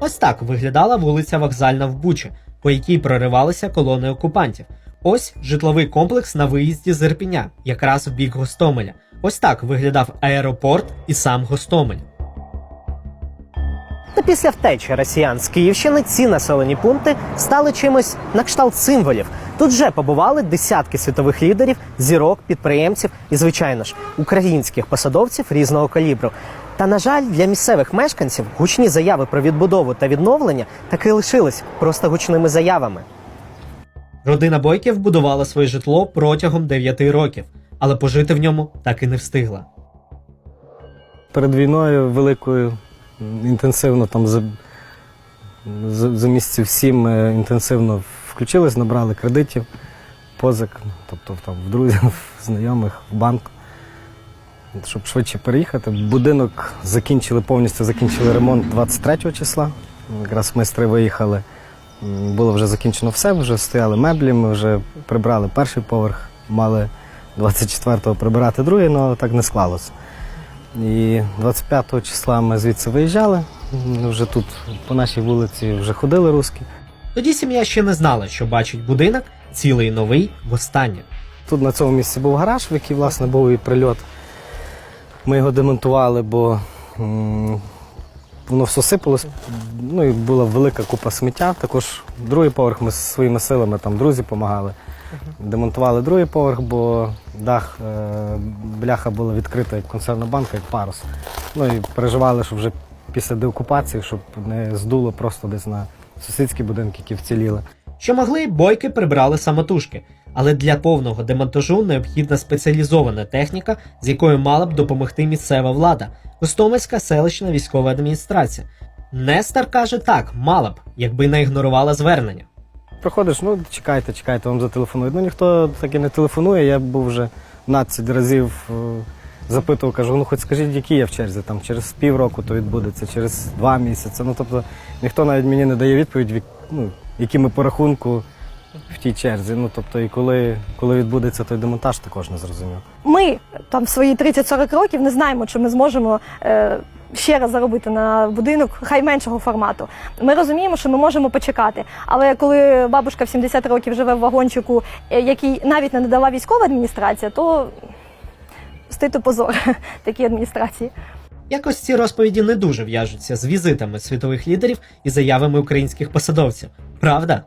Ось так виглядала вулиця Вокзальна в Бучі, по якій проривалися колони окупантів. Ось житловий комплекс на виїзді з Ірпіня, якраз в бік Гостомеля. Ось так виглядав аеропорт і сам Гостомель. Та після втечі росіян з Київщини ці населені пункти стали чимось на кшталт символів. Тут вже побували десятки світових лідерів, зірок, підприємців і, звичайно ж, українських посадовців різного калібру. Та на жаль, для місцевих мешканців гучні заяви про відбудову та відновлення таки лишились просто гучними заявами. Родина Бойків будувала своє житло протягом 9 років, але пожити в ньому так і не встигла. Перед війною великою інтенсивно там за, за, за місяців сім е, інтенсивно включились, набрали кредитів, позик, тобто там в друзів, в знайомих, в банк, щоб швидше переїхати. Будинок закінчили, повністю закінчили ремонт 23 числа. Якраз майстри виїхали. Було вже закінчено все, вже стояли меблі, ми вже прибрали перший поверх, мали 24-го прибирати другий, але так не склалося. І 25 числа ми звідси виїжджали. Вже тут по нашій вулиці вже ходили русські. Тоді сім'я ще не знала, що бачить будинок цілий новий востаннє. Тут на цьому місці був гараж, в який власне був і прильот. Ми його демонтували, бо м, воно все сипалось. Ну і була велика купа сміття. Також другий поверх ми своїми силами, там друзі допомагали. Демонтували другий поверх, бо дах, е, бляха була відкрита як консервна банка, як парус. Ну і переживали, що вже після деокупації, щоб не здуло просто десь на сусідські будинки, які вціліли. Що могли, бойки прибрали самотужки, але для повного демонтажу необхідна спеціалізована техніка, з якою мала б допомогти місцева влада, Гостомельська селищна військова адміністрація. Нестор каже так, мала б, якби не ігнорувала звернення. Приходиш, ну чекайте, чекайте, вам зателефонують. Ну ніхто таки не телефонує. Я був вже 12 разів е, запитував, кажу, ну хоч скажіть, які я в черзі, там через півроку то відбудеться, через два місяці. Ну тобто ніхто навіть мені не дає відповідь, ну, які ми по рахунку в тій черзі. Ну тобто, і коли, коли відбудеться той демонтаж, також не зрозумів. Ми там в свої 30-40 років не знаємо, чи ми зможемо е, ще раз заробити на будинок, хай меншого формату. Ми розуміємо, що ми можемо почекати. Але коли бабушка в 70 років живе в вагончику, е, який навіть не надала військова адміністрація, то стити позор такій адміністрації. Якось ці розповіді не дуже в'яжуться з візитами світових лідерів і заявами українських посадовців. Правда?